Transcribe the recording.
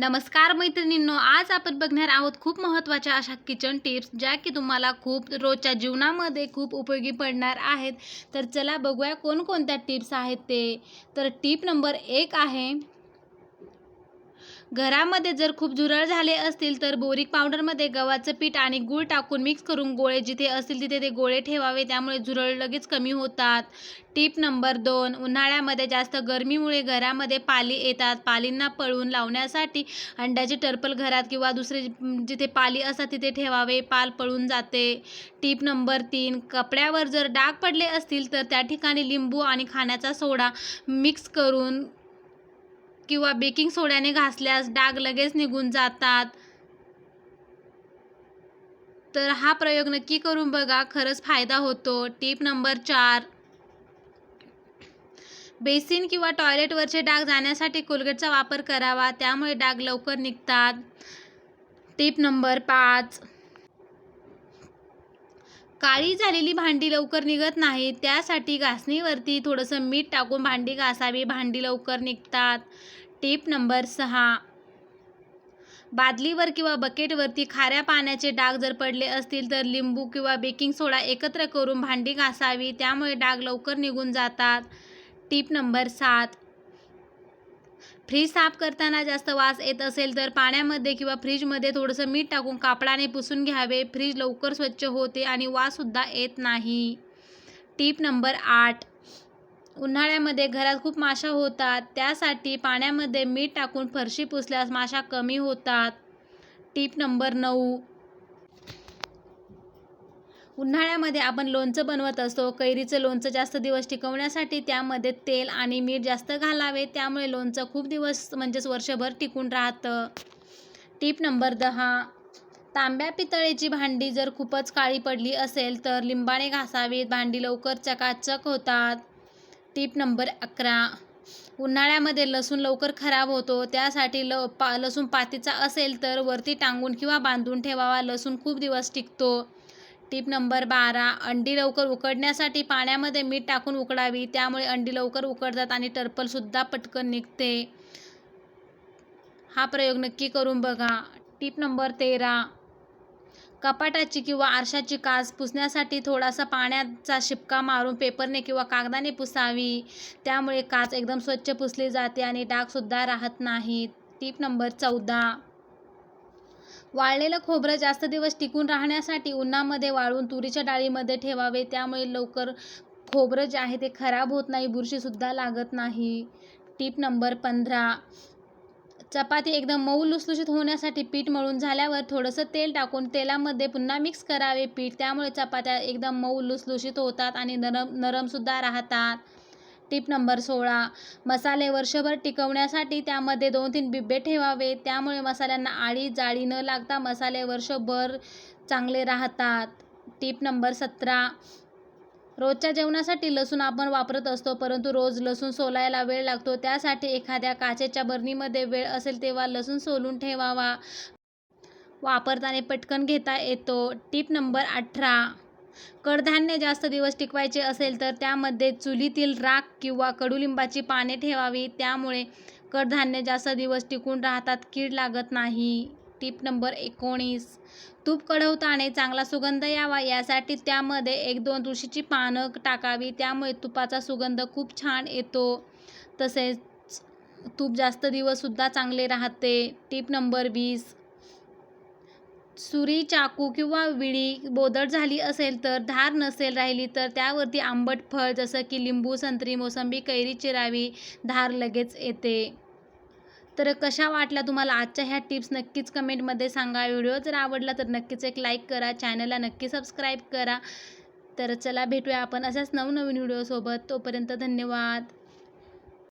नमस्कार मैत्रिणींनो आज आपण बघणार आहोत खूप महत्त्वाच्या अशा किचन टिप्स ज्या की तुम्हाला खूप रोजच्या जीवनामध्ये खूप उपयोगी पडणार आहेत. तर चला बघूया कोणकोणत्या टिप्स आहेत ते. तर टिप नंबर एक आहे घरामध्ये जर खूप झुरळ झाले असतील तर बोरिक पावडरमध्ये गव्हाचं पीठ आणि गूळ टाकून मिक्स करून गोळे जिथे असतील तिथे ते गोळे ठेवावे. त्यामुळे झुरळ लगेच कमी होतात. टिप नंबर दोन उन्हाळ्यामध्ये जास्त गरमीमुळे घरामध्ये पाली येतात. पालींना पळून लावण्यासाठी अंड्याची टर्पल घरात किंवा दुसरे जिथे पाली असतात तिथे ठेवावे. पाल पळून जाते. टीप नंबर तीन कपड्यावर जर डाग पडले असतील तर त्या ठिकाणी लिंबू आणि खाण्याचा सोडा मिक्स करून किंवा बेकिंग सोड्याने घासल्यास डाग लगेच निघून जातात. तर हा प्रयोग नक्की करून बघा खरंच फायदा होतो. टीप नंबर चार. बेसिन किंवा टॉयलेटवरचे डाग जाण्यासाठी कोलगेटचा वापर करावा त्यामुळे डाग लवकर निघतात. टीप नंबर पाच. काळी झालेली भांडी लवकर निघत नाही त्यासाठी घासणीवरती थोडंसं मीठ टाकून भांडी घासावी भांडी लवकर निघतात. टिप नंबर सहा. बादलीवर किंवा बकेटवरती खाऱ्या पाण्याचे डाग जर पडले असतील तर लिंबू किंवा बेकिंग सोडा एकत्र करून भांडी घासावी त्यामुळे डाग लवकर निघून जातात. टिप नंबर सात. फ्रीज साफ करताना जास्त वास येत असेल तर पाण्यामध्ये किंवा फ्रीजमध्ये थोडंसं मीठ टाकून कापडाने पुसून घ्यावे. फ्रीज लवकर स्वच्छ होते आणि वाससुद्धा येत नाही. टीप नंबर आठ. उन्हाळ्यामध्ये घरात खूप माशा होतात. त्यासाठी पाण्यामध्ये मीठ टाकून फरशी पुसल्यास माशा कमी होतात. टीप नंबर नऊ. उन्हाळ्यामध्ये आपण लोणचं बनवत असतो. कैरीचं लोणचं जास्त दिवस टिकवण्यासाठी त्यामध्ये तेल आणि मीठ जास्त घालावे. त्यामुळे लोणचं खूप दिवस म्हणजेच वर्षभर टिकून राहतं. टीप नंबर दहा. तांब्या पितळेची भांडी जर खूपच काळी पडली असेल तर लिंबाने घासावीत. भांडी लवकर चकाचक होतात. टीप नंबर अकरा. उन्हाळ्यामध्ये लसूण लवकर खराब होतो त्यासाठी ल पा लसूण पातीचा असेल तर वरती टांगून किंवा बांधून ठेवावा लसूण खूप दिवस टिकतो. टीप नंबर बारा अंडी लवकर उकडण्यासाठी पाण्यामध्ये मीठ टाकून उकडावी त्यामुळे अंडी लवकर उकडतात आणि टर्पलसुद्धा पटकन निघते. हा प्रयोग नक्की करून बघा. टीप नंबर तेरा कपाटाची किंवा आरशाची काच पुसण्यासाठी थोडासा पाण्याचा शिपका मारून पेपरने किंवा कागदाने पुसावी. त्यामुळे काच एकदम स्वच्छ पुसली जाते आणि डागसुद्धा राहत नाहीत. टीप नंबर चौदा. वाळलेलं खोबरं जास्त दिवस टिकून राहण्यासाठी उन्हामध्ये वाळून तुरीच्या डाळीमध्ये ठेवावे. त्यामुळे लवकर खोबरं जे आहे ते खराब होत नाही बुरशीसुद्धा लागत नाही. टीप नंबर पंधरा. चपाती एकदम मऊ लुसलुशीत होण्यासाठी पीठ मळून झाल्यावर थोडंसं तेल टाकून तेलामध्ये पुन्हा मिक्स करावे पीठ. त्यामुळे चपात्या एकदम मऊ लुसलुशीत होतात आणि नरम नरमसुद्धा राहतात. टीप नंबर सोळा मसाले वर्षभर टिकवण्यासाठी त्यामध्ये दोन तीन बिब्बे ठेवावे. त्यामुळे मसाल्यांना आळी जाळी न लागता मसाले वर्षभर चांगले राहतात. टीप नंबर सतरा रोजच्या जेवणासाठी लसूण आपण वापरत असतो परंतु रोज लसूण सोलायला वेळ लागतो. त्यासाठी एखाद्या काचेच्या बरणीमध्ये वेळ असेल तेव्हा लसूण सोलून ठेवावा. वापरताना पटकन घेता येतो. टीप नंबर अठरा. कडधान्य जास्त दिवस टिकवायचे असेल तर त्यामध्ये चुलीतील राख किंवा कडुलिंबाची पाने ठेवावी. त्यामुळे कडधान्य जास्त दिवस टिकून राहतात कीड लागत नाही. टीप नंबर एकोणीस. तूप कढवताना चांगला सुगंध यावा यासाठी त्यामध्ये एक दोन तुळशीची पानं टाकावी त्यामुळे तुपाचा सुगंध खूप छान येतो. तसेच तूप जास्त दिवससुद्धा चांगले राहते. टीप नंबर वीस. सुरी चाकू किंवा विळी बोदड झाली असेल तर धार नसेल राहिली तर त्यावरती आंबट फळ जसं की लिंबू संत्री मोसंबी कैरी चिरावी धार लगेच येते. तर कशा वाटल्या तुम्हाला आजच्या ह्या टिप्स नक्कीच कमेंटमध्ये सांगा. व्हिडिओ जर आवडला तर नक्कीच एक लाईक करा. चॅनलला नक्की सबस्क्राईब करा. तर चला भेटूया आपण अशाच नवनवीन व्हिडिओसोबत. तोपर्यंत धन्यवाद.